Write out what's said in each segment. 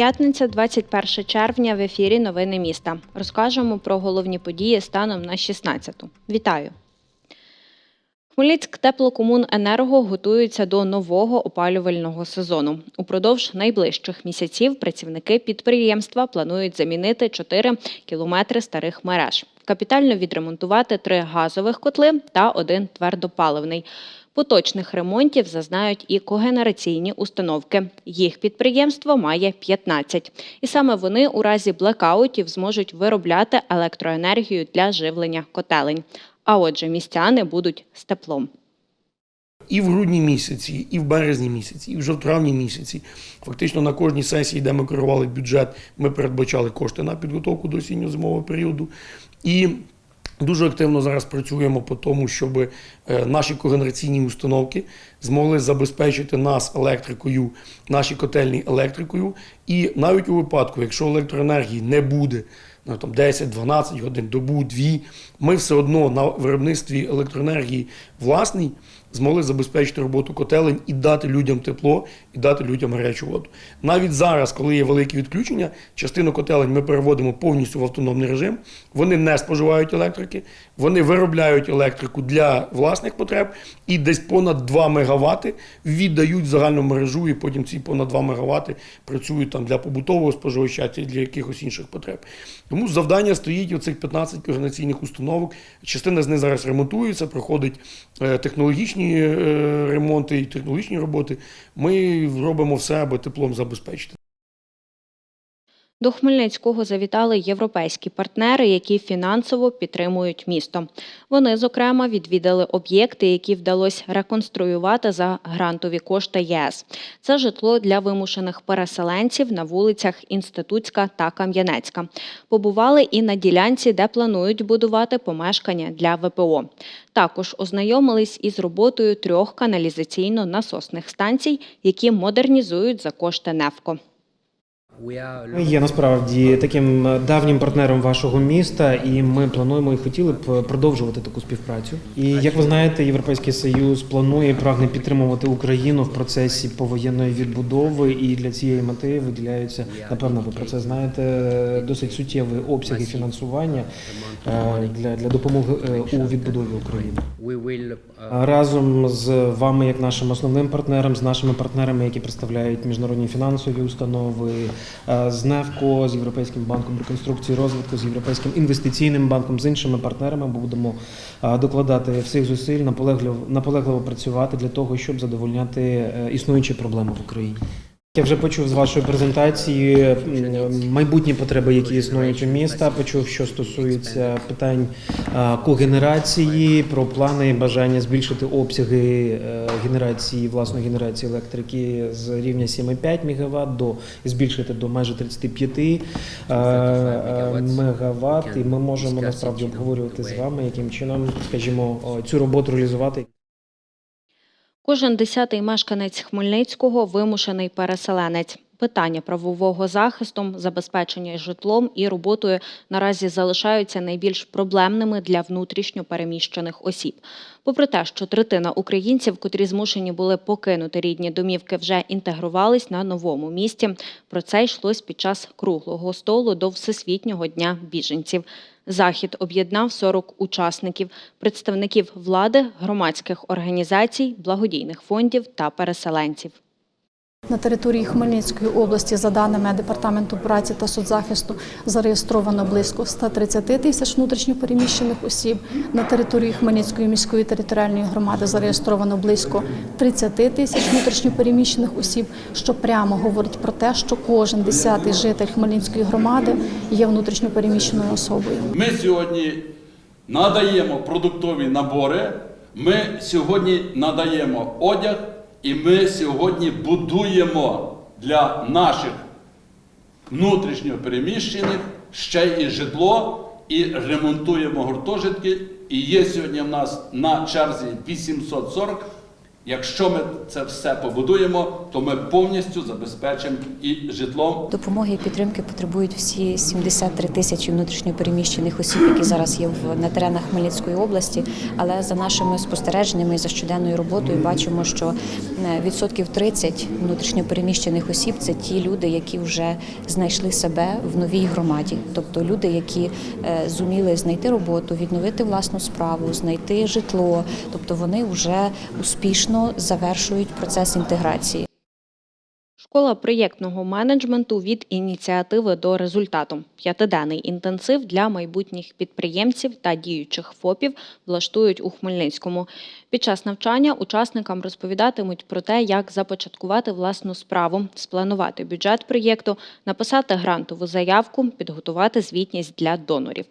П'ятниця, 21 червня. В ефірі Новини міста. Розкажемо про головні події станом на 16-ту. Вітаю. Хмельницьк теплокомуненерго готується до нового опалювального сезону. Упродовж найближчих місяців працівники підприємства планують замінити 4 кілометри старих мереж, капітально відремонтувати три газових котли та один твердопаливний. Поточних ремонтів зазнають і когенераційні установки. Їх підприємство має 15. І саме вони у разі блекаутів зможуть виробляти електроенергію для живлення котелень. А отже, містяни будуть з теплом. І в грудні місяці, і в березні місяці, і вже в травні місяці. Фактично на кожній сесії, де ми керували бюджет, ми передбачали кошти на підготовку до осінньо-зимового періоду. І дуже активно зараз працюємо по тому, щоб е, наші когенераційні установки змогли забезпечити нас електрикою, наші котельні електрикою. І навіть у випадку, якщо електроенергії не буде ну, там 10-12 годин, добу, дві, ми все одно на виробництві електроенергії власній змогли забезпечити роботу котелень і дати людям тепло, і дати людям гарячу воду. Навіть зараз, коли є великі відключення, частину котелень ми переводимо повністю в автономний режим. Вони не споживають електрики, вони виробляють електрику для власних потреб і десь понад 2 МВт віддають в загальну мережу, і потім ці понад 2 МВт працюють там для побутового споживача чи для якихось інших потреб. Тому завдання стоїть оцих 15 координаційних установок. Частина з них зараз ремонтується, проходить е, технологічні е, ремонти і технологічні роботи. Ми робимо все, аби теплом забезпечити. До Хмельницького завітали європейські партнери, які фінансово підтримують місто. Вони, зокрема, відвідали об'єкти, які вдалося реконструювати за грантові кошти ЄС. Це житло для вимушених переселенців на вулицях Інститутська та Кам'янецька. Побували і на ділянці, де планують будувати помешкання для ВПО. Також ознайомились із роботою трьох каналізаційно-насосних станцій, які модернізують за кошти НЕФКО. Ми є насправді таким е, давнім партнером вашого міста, і ми плануємо і хотіли б продовжувати таку співпрацю. І як ви знаєте, Європейський Союз планує і прагне підтримувати Україну в процесі повоєнної відбудови, і для цієї мети виділяються, напевно, ви про це знаєте, досить суттєві обсяги фінансування е, для, для допомоги е, у відбудові України. Разом з вами, як нашим основним партнером, з нашими партнерами, які представляють міжнародні фінансові установи, е, з НЕФКО, з Європейським банком реконструкції розвитку, з Європейським інвестиційним банком, з іншими партнерами будемо е, докладати всіх зусиль, наполегливо, наполегливо працювати для того, щоб задовольняти е, існуючі проблеми в Україні. Я вже почув з вашої презентації майбутні потреби, які існують у міста. Почув, що стосується питань когенерації, про плани і бажання збільшити обсяги е, генерації власної генерації електрики з рівня 7,5 МВт до збільшити до майже 35 е, МВт. І ми можемо насправді обговорювати з вами, яким чином, скажімо, цю роботу реалізувати. Кожен десятий мешканець Хмельницького вимушений переселенець. Питання правового захисту, забезпечення житлом і роботою наразі залишаються найбільш проблемними для внутрішньо переміщених осіб. Попри те, що третина українців, котрі змушені були покинути рідні домівки, вже інтегрувались на новому місці. Про це йшлось під час круглого столу до Всесвітнього дня біженців. Захід об'єднав 40 учасників, представників влади, громадських організацій, благодійних фондів та переселенців. На території Хмельницької області, за даними Департаменту праці та соцзахисту, зареєстровано близько 130 тисяч внутрішньопереміщених осіб. На території Хмельницької міської територіальної громади зареєстровано близько 30 тисяч внутрішньопереміщених осіб, що прямо говорить про те, що кожен десятий житель Хмельницької громади є внутрішньопереміщеною особою. Ми сьогодні надаємо продуктові набори, ми сьогодні надаємо одяг, і ми сьогодні будуємо для наших внутрішньо переміщених ще і житло, і ремонтуємо гуртожитки. І є сьогодні в нас на черзі 840 Якщо ми це все побудуємо, то ми повністю забезпечимо і житлом, Допомоги і підтримки потребують всі 73 тисячі внутрішньопереміщених осіб, які зараз є на теренах Хмельницької області. Але за нашими спостереженнями і за щоденною роботою бачимо, що е, відсотків 30 внутрішньопереміщених осіб це ті люди, які вже знайшли себе в новій громаді, тобто люди, які е, зуміли знайти роботу, відновити власну справу, знайти житло, тобто вони вже успішно завершують процес інтеграції. Школа проєктного менеджменту від ініціативи до результату. П'ятиденний інтенсив для майбутніх підприємців та діючих ФОПів влаштують у Хмельницькому. Під час навчання учасникам розповідатимуть про те, як започаткувати власну справу, спланувати бюджет проєкту, написати грантову заявку, підготувати звітність для донорів.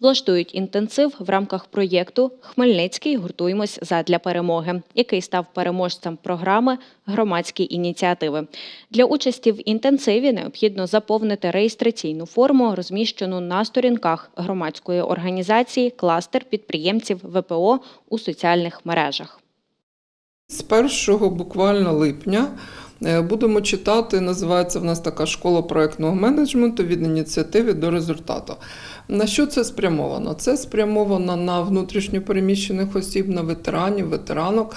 Влаштують інтенсив в рамках проєкту Хмельницький гуртуємось задля перемоги, який став переможцем програми громадські ініціативи. Для участі в інтенсиві необхідно заповнити реєстраційну форму, розміщену на сторінках громадської організації Кластер підприємців ВПО у соціальних мережах. З 1 буквально липня будемо читати. Називається в нас така школа проектного менеджменту від ініціативи до результату. На що це спрямовано? Це спрямовано на внутрішньопереміщених осіб, на ветеранів, ветеранок.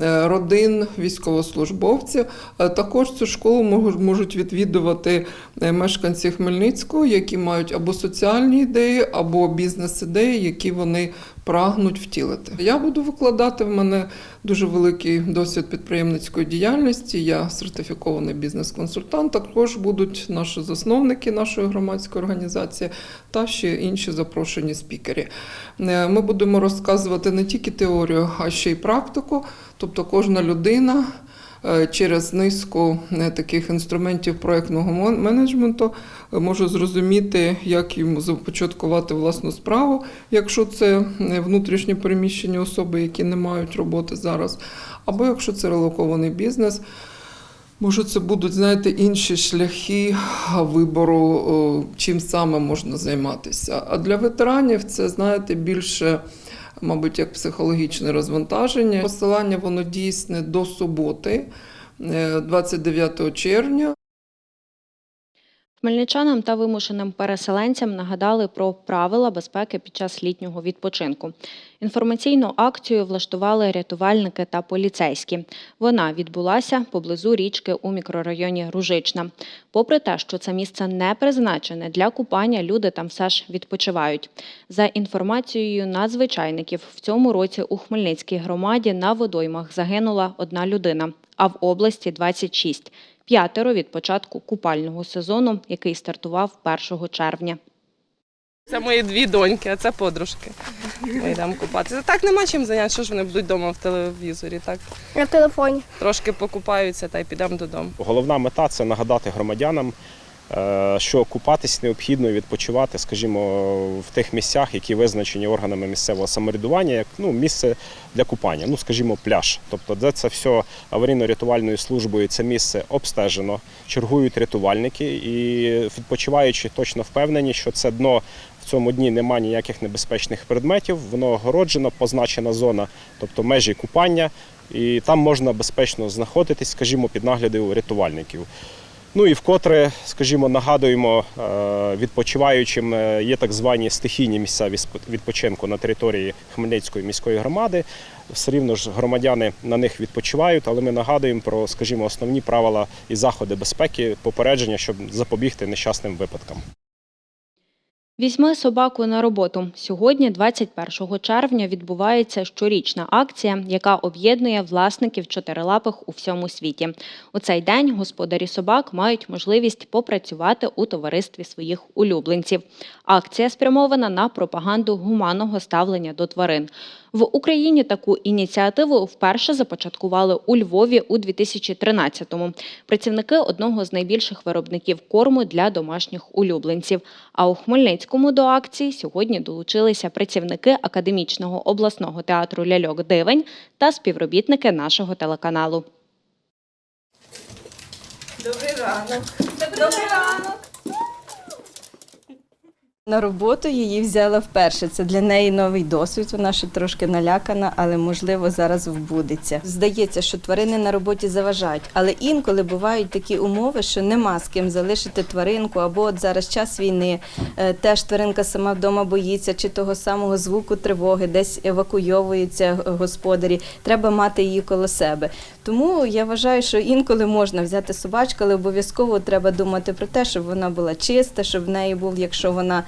е, Родин військовослужбовців Е, також цю школу можуть- відвідувати е, мешканці Хмельницького, які мають або соціальні ідеї, або бізнес-ідеї, які вони прагнуть втілити. Я буду викладати в мене дуже великий досвід підприємницької діяльності. Я сертифікований бізнес-консультант. Також будуть наші засновники нашої громадської організації та ще інші запрошені спікери. Е, Ми будемо розказувати не тільки теорію, а ще й практику. Тобто кожна людина через низку е, таких інструментів проектного мен- менеджменту е, може зрозуміти, як йому започаткувати власну справу, якщо це е, внутрішні переміщені особи, які не мають роботи зараз, або якщо це релокований бізнес. Може, це будуть, знаєте, інші шляхи вибору, чим саме можна займатися. А для ветеранів це, знаєте, більше, мабуть, як психологічне розвантаження. Посилання воно дійсне до суботи, е, 29 червня. Хмельничанам та вимушеним переселенцям нагадали про правила безпеки під час літнього відпочинку. Інформаційну акцію влаштували рятувальники та поліцейські. Вона відбулася поблизу річки у мікрорайоні Ружична. Попри те, що це місце не призначене для купання, люди там все ж відпочивають. За інформацією надзвичайників, в цьому році у Хмельницькій громаді на водоймах загинула одна людина, а в області 26 п'ятеро від початку купального сезону, який стартував 1 червня. Це мої дві доньки, а це подружки. Ми йдемо купатися. Так нема чим зайнятися, що ж вони будуть вдома в телевізорі. Так На телефоні. трошки покупаються та й підемо додому. Головна мета це нагадати громадянам, що купатись необхідно відпочивати, скажімо, в тих місцях, які визначені органами місцевого самоврядування, як ну, місце для купання, ну скажімо, пляж. Тобто, де це все аварійно-рятувальною службою, це місце обстежено, чергують рятувальники і відпочиваючи точно впевнені, що це дно. В цьому дні немає ніяких небезпечних предметів, воно огороджено, позначена зона, тобто межі купання, і там можна безпечно знаходитись, скажімо, під наглядом рятувальників. Ну і вкотре, скажімо, нагадуємо е, відпочиваючим, е, є так звані стихійні місця відпочинку на території Хмельницької міської громади. Все рівно ж громадяни на них відпочивають, але ми нагадуємо про, скажімо, основні правила і заходи безпеки, попередження, щоб запобігти нещасним випадкам. Візьми собаку на роботу. Сьогодні, 21 червня, відбувається щорічна акція, яка об'єднує власників чотирилапих у всьому світі. У цей день господарі собак мають можливість попрацювати у товаристві своїх улюбленців. Акція спрямована на пропаганду гуманного ставлення до тварин. В Україні таку ініціативу вперше започаткували у Львові у 2013-му. Працівники одного з найбільших виробників корму для домашніх улюбленців. А у Хмельницькому до акції сьогодні долучилися працівники академічного обласного театру Ляльок Дивень та співробітники нашого телеканалу. Добрий ранок. Добрий ранок. На роботу її взяла вперше. Це для неї новий досвід. Вона ще трошки налякана, але можливо зараз вбудеться. Здається, що тварини на роботі заважають, але інколи бувають такі умови, що нема з ким залишити тваринку, або от зараз час війни. е, Теж тваринка сама вдома боїться, чи того самого звуку тривоги, десь евакуйовуються е, господарі. Треба мати її коло себе. Тому я вважаю, що інколи можна взяти собачку, але обов'язково треба думати про те, щоб вона була чиста, щоб в неї був, якщо вона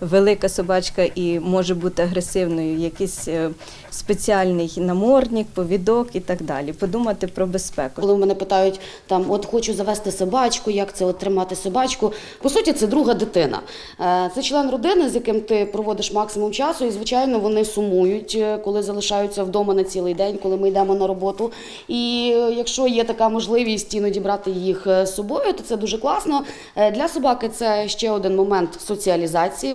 велика собачка і може бути агресивною, якийсь е, спеціальний намордник, повідок і так далі. Подумати про безпеку. Коли мене питають там, от хочу завести собачку, як це от тримати собачку. По суті, це друга дитина. Е, Це член родини, з яким ти проводиш максимум часу, і звичайно вони сумують, е, коли залишаються вдома на цілий день, коли ми йдемо на роботу. І якщо є така можливість іноді брати їх з собою, то це дуже класно. Для собаки це ще один момент соціалізації.